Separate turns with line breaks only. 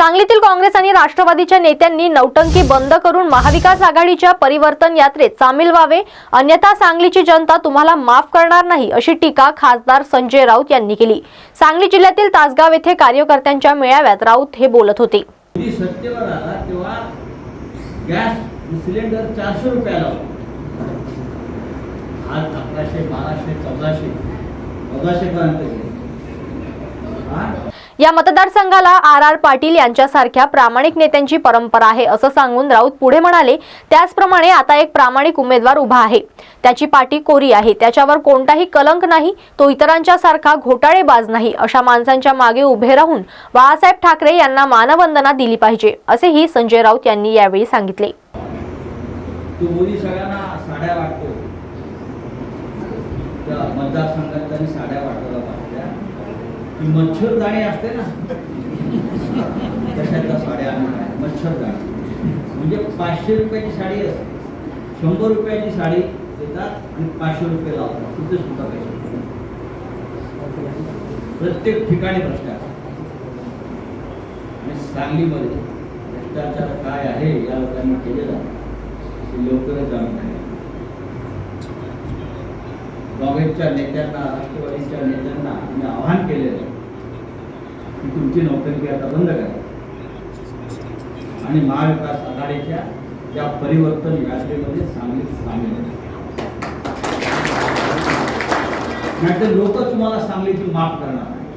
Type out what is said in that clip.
सांगलीतील काँग्रेस आणि राष्ट्रवादीच्या नेत्यांनी नौटंकी बंद करून महाविकास आघाडीच्या परिवर्तन यात्रेत सामील व्हावे. अन्यथा सांगलीची जनता तुम्हाला माफ करणार नाही अशी टीका खासदार संजय राऊत यांनी केली. सांगली जिल्ह्यातील तासगाव येथे कार्यकर्त्यांच्या मेळाव्यात राऊत हे बोलत होते.
गॅस सिलेंडर चारशे रुपयाला आज अकराशे बाराशे चौदाशे चौदाशे पर्यंत
या मतदारसंघाला आर आर पाटील यांच्यासारख्या प्रामाणिक नेत्यांची परंपरा आहे असं सांगून राऊत पुढे म्हणाले त्याचप्रमाणे आता एक प्रामाणिक उमेदवार उभा आहे. त्याची पाटी कोरी आहे. त्याच्यावर कोणताही कलंक नाही तो इतरांच्या सारखा घोटाळेबाज नाही अशा माणसांच्या मागे उभे राहून बाळासाहेब ठाकरे यांना मानवंदना दिली पाहिजे असेही संजय राऊत यांनी यावेळी सांगितले.
साड्या वाटतो. मतदारसंघात त्यांनी साड्या ही ती मच्छरदाणी असते ना. तशातल्या साड्या मच्छर मच्छरदाणी म्हणजे पाचशे रुपयाची साडी असते. शंभर रुपयाची साडी देतात आणि पाचशे रुपये लावतात. कुठे सुद्धा पैसे प्रत्येक ठिकाणी भ्रष्टाचार आणि सांगलीमध्ये भ्रष्टाचार काय आहे या लोकांनी केलेला ते लवकरच जाणून काँग्रेसच्या नेत्यांना राष्ट्रवादीच्या नेत्यांना मी आवाहन केलेलं की तुमची नोकरी आता बंद करा आणि महाविकास आघाडीच्या या परिवर्तन यात्रेमध्ये सांगलीत सामील व्हा. नाहीतर लोक तुम्हाला सांगलीची माफ करणार नाही